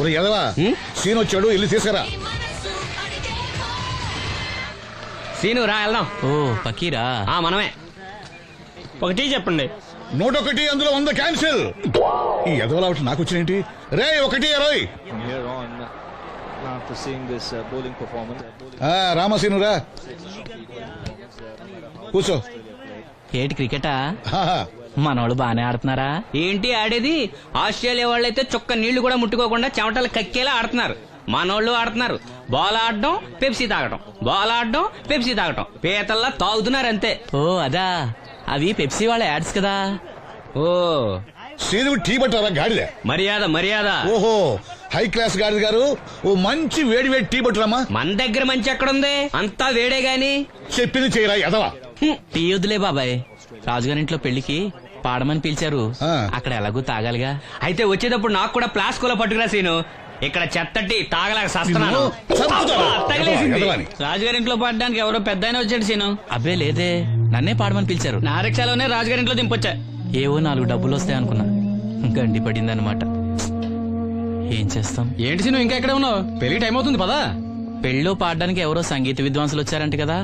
ఒరే ఎదవా సీన్ వచ్చాడు ఇల్లు తీసుకురా సీను రా వెళ్దాం. ఓ పకీరా. ఆ మనమే. ఒకటి చెప్పండి. నూట ఒకటి అందులో వంద క్యాన్సిల్. ఈ ఎదవలా ఒకటి నాకు వచ్చినేంటి రే ఒకటి ఇరవై From కూర్చో. ఏటి క్రికెటా. మనోళ్ళు బానే ఆడుతున్నారా? ఏంటి ఆడేది? ఆస్ట్రేలియా వాళ్ళైతే చొక్క నీళ్ళు కూడా ముట్టుకోకుండా చెమటలు కక్కేలా ఆడుతున్నారు. మనోళ్ళు ఆడుతున్నారు. బాల్ ఆడడం పెప్సీ తాగడం బాల్ ఆడడం పెప్సీ తాగడం పీతల్లా తాగుతున్నారు అంతే. ఓ అదా. అవి పెప్సీ వాళ్ళ యాడ్స్ కదా. ఓ. సీను టీ పట్టారా? గాడిద. మర్యాద మర్యాద. ఓహో. హై క్లాస్ గాడిద గారు ఓ మంచి వేడి వేడి టీ పట్టురామా మన దగ్గర మంచి ఎక్కడుంది? అంతా వేడే గాని. చెప్పింది చేయరా ఎదవా టీ వద్దులే బాబాయ్. రాజుగారింట్లో పెళ్ళికి పాడమని పిలిచారు. అక్కడ ఎలాగూ తాగాలిగా. అయితే వచ్చేటప్పుడు నాకు కూడా ప్లాస్కోలో పట్టుకురా సీను. ఇక్కడ చెత్తటి తాగలేక సస్తున్నాను. రాజుగారింట్లో పడడానికి ఎవరో పెద్ద వచ్చాడు సీను. అబ్బే లేదే. నన్నే పాడమని పిలిచారు. నా రిక్షాలోనే రాజుగారింట్లో దింపొచ్చా? ఏవో నాలుగు డబ్బులు వస్తాయి అనుకున్నా గండి పడిందనమాట ఏం చేస్తాం? ఏంటి సీను ఇంకా ఎక్కడ ఉన్నావు? పెళ్ళి టైం అవుతుంది పదా. పెళ్ళిలో పాడడానికి ఎవరో సంగీత విద్వాంసులు వచ్చారంట కదా.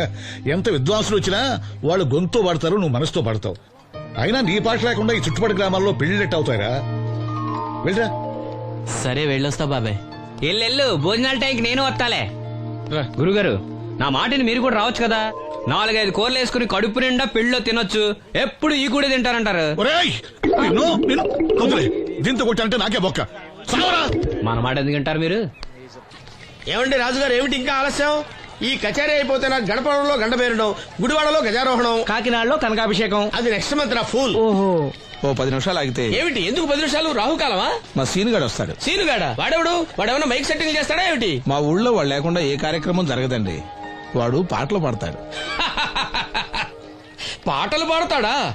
ఎంత విద్వాంసులు వచ్చినా వాళ్ళు గొంతు పడతారు నువ్వు మనసుతో పడతావు. అయినా నీ పాట లేకుండా ఈ చుట్టుపక్కల గ్రామాల్లో పెళ్ళినట్టు అవుతాయిరా. వెళ్ళరా. సరే వెళ్ళొస్తా బాబాయ్ ఎల్లెల్లు భోజనాల టైంకి నేను వస్తాలే. గురుగారు నా మాటిని మీరు కూడా రావచ్చు కదా. నాలుగైదు కూరలు వేసుకుని కడుపు నిండా పెళ్ళిలో తినొచ్చు. ఎప్పుడు ఈ కూడా తింటారంటారు? దీంతో కొట్టాలంటే నాకే బొక్క. మన మాట ఎందుకు తింటారు మీరు? ఏమండి రాజుగారు ఏమిటి ఇంకా ఆలస్యం? ఈ కచేరీ అయిపోతే నాకు గడపడంలో గండ పేరడం గుడివాడలో గజారోహణం. కాకినాడలో కనకాభిషేకం. అది నెక్స్ట్ మంత్ నా ఫూల్. ఓహో. ఓ పది నిమిషాలు ఆగితే. ఏమిటి? ఎందుకు పది నిమిషాలు? రాహుకాలమా? మా సీనుగాడు వస్తాడు. సీనుగాడ? వాడెవడు? వాడేమన్నా మైక్ సెట్టింగ్ చేస్తాడా ఏమిటి? మా ఊళ్ళో వాడు లేకుండా ఏ కార్యక్రమం జరగదండి. వాడు పాటలు పాడతాడు. పాటలు పాడతాడా?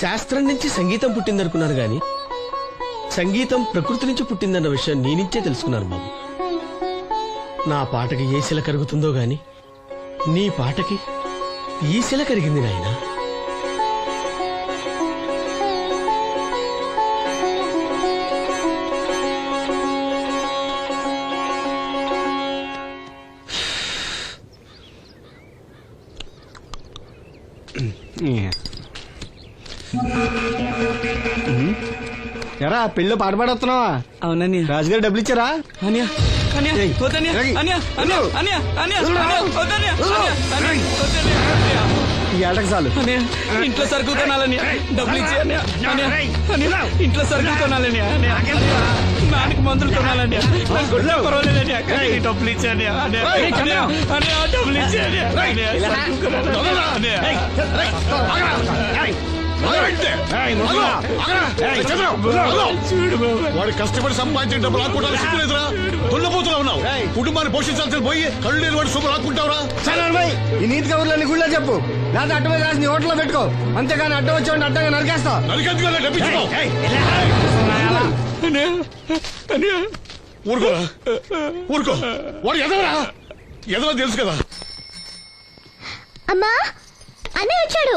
శాస్త్రం నుంచి సంగీతం పుట్టిందనుకున్నాను గాని సంగీతం ప్రకృతి నుంచి పుట్టిందన్న విషయం నేనించే తెలుసుకున్నాను బాబు. నా పాటకి ఏ శిల కరుగుతుందో గాని నీ పాటకి ఈ శిల కరిగింది నాయనా. ఎరా పెళ్ళి పాట పాడుతున్నావా అవునని రాజుగారు డబ్బులు ఇచ్చారా? అన్యా అన్యా వద్దన్యా వద్దన్యా వద్దన్యా ఈ చాలు. ఇంట్లో సరుకులు కొనాలని. డబ్బులు ఇచ్చి ఇంట్లో సరుకులు కొనాలని నాన్నకి మందులు కొనాలని పర్వాలేదని డబ్బులు ఇచ్చి అన్నయ్య అన్నయ్య అన్నయ్య అన్నయ్య డబ్బులు ఇచ్చి వాడు కష్టపడి సంపాదించిన డబ్బులు ఆకుంటారు సిగ్గులేదురా దున్నపోతున్నా ఉన్నావు. కుటుంబాన్ని పోషించాల్సిన పోయి కళ్ళు లేని వాడు శుభ్రం ఆకుంటావురా సరే ఈ నీతి కబుర్లన్నీ గుళ్ళో చెప్పు. లేదా అడ్డ మీద రాసి నీ హోటల్లో పెట్టుకో. అంతేగాని అడ్డం వచ్చి అడ్డంగా నరికేస్తా. ఊరుకోరా ఊరుకో వాడు ఎదవరా? ఎదవ తెలుసు కదా. అమ్మా అన్నయ్య వచ్చాడు.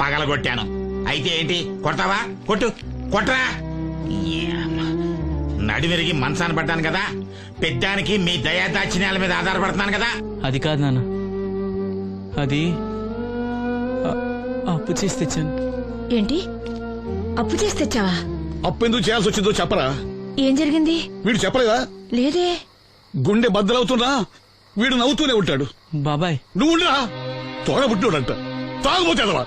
పగలగొట్టాను. అయితే ఏంటి? కొడతావా? కొట్టు. కొట్టరా ఏమ్మ. నడివిరిగి మంచాన పడ్డాను కదా. పెద్దానికి మీ దయాదాక్షిణ్యాల మీద ఆధారపడుతున్నాను కదా. అది కాదు నాన్న. అది అప్పు చేసి తెచ్చాను. ఏంటి? అప్పు చేసి తెచ్చావా? అప్పు ఎందుకు చేయాల్సి వచ్చిందో చెప్పరా? ఏం జరిగింది? వీడు చెప్పలేదా? లేదే. గుండె బద్దలవుతున్నా వీడు నవ్వుతూనే ఉంటాడు. బాబాయ్. నువ్వు ఉండరా తోడబుట్టినోడంట తాగుపోతేదవా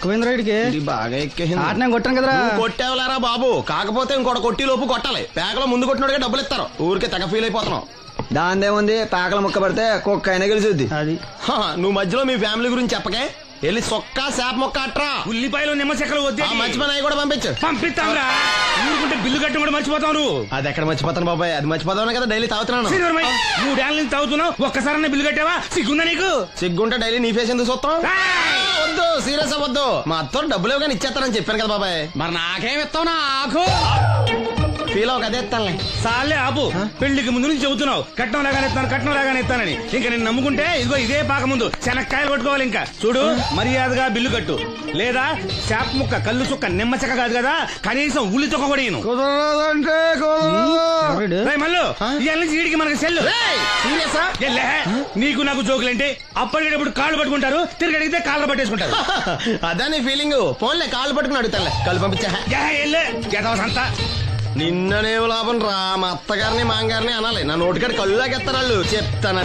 ఎక్కువైంది రైడ్కి బాగా ఎక్కేసింది. ఆట నేను కొట్టాను కదరా. కొట్టేవలేరా బాబు? కాకపోతే ఇంకోటి కొట్టి లోపు కొట్టాలి. పేకలో ముందు కొట్టినోడిగా డబ్బులు ఇస్తారు. ఊరికే తెగ ఫీల్ అయిపోతున్నావు. దాందేముంది పేకల ముక్క పడితే కుక్క అయినా గెలిచుద్ది. అది. హా, నువ్వు మధ్యలో మీ ఫ్యామిలీ గురించి చెప్పకే. వెళ్ళి సొక్క శాప మొక్క అట్రా. ఉల్లిపాయలు నిమ్మ చెక్కలు వద్దే. ఆ మంచి పని కూడా పంపించు. పంపిస్తాంరా ఊరుకుంటే బిల్లు కట్టడం కూడా మర్చిపోతావు నువ్వు అది ఎక్కడ మర్చిపోతాను బాబాయ్? అది మర్చిపోతావు కదా డైలీ తాగుతున్నాను. మూడేళ్ళ నుంచి తాగుతున్నావు. ఒక్కసారన్నా బిల్లు కట్టావా? సిగ్గుందా నీకు? సిగ్గుంటే డైలీ నీ ఫేస్ ఎందుకు చూస్తాం! వద్దు సీరియస్ అవ్వద్దు. మా అత్తో డబ్బులు ఇవ్వగానే ఇచ్చేస్తానని చెప్పాను కదా బాబాయ్. మరి నాకేం ఇస్తావు? నా ఆకు. ఫీల్ అవ్వక అదే ఇస్తానులే. సాలే ఆపు. పెళ్ళికి ముందు నుంచి చెబుతున్నావు. కట్నం లాగానే ఇస్తాను కట్నం లాగానే ఇస్తానని. ఇంకా నేను నమ్ముకుంటే ఇదిగో ఇదే పాక ముందు. శనక్కాయలు కొట్టుకోవాలి ఇంకా. చూడు మర్యాదగా బిల్లు కట్టు. లేదా చేప ముక్క కళ్ళు చుక్క నిమ్మ చెక్క కాదు కదా కనీసం ఉల్లి తొక్క కూడా ఇయ్యను. కుదరదంటే రేయ్ మల్లు. ఇవాళ నుంచి వీడికి మనకి సెల్లు. సీరియసా ఎల్లే, నీకు నాకు జోకులేంటి అప్పటికేటప్పుడు కాళ్ళు పట్టుకుంటారు తిరిగి అడిగితే కాళ్ళు పట్టేసుకుంటారు. అదా నీ ఫీలింగ్ ఫోన్లే కాళ్ళు పట్టుకుని అడుగుతానులే. కళ్ళు పంపించా. ఎల్లే, సంత. నిన్ననే లాభం రా మా అత్తగారిని మాంగారిని అనాలి. నా నోటికాడ కళ్ళు లాగేస్తారు వాళ్ళు. చెప్తాను.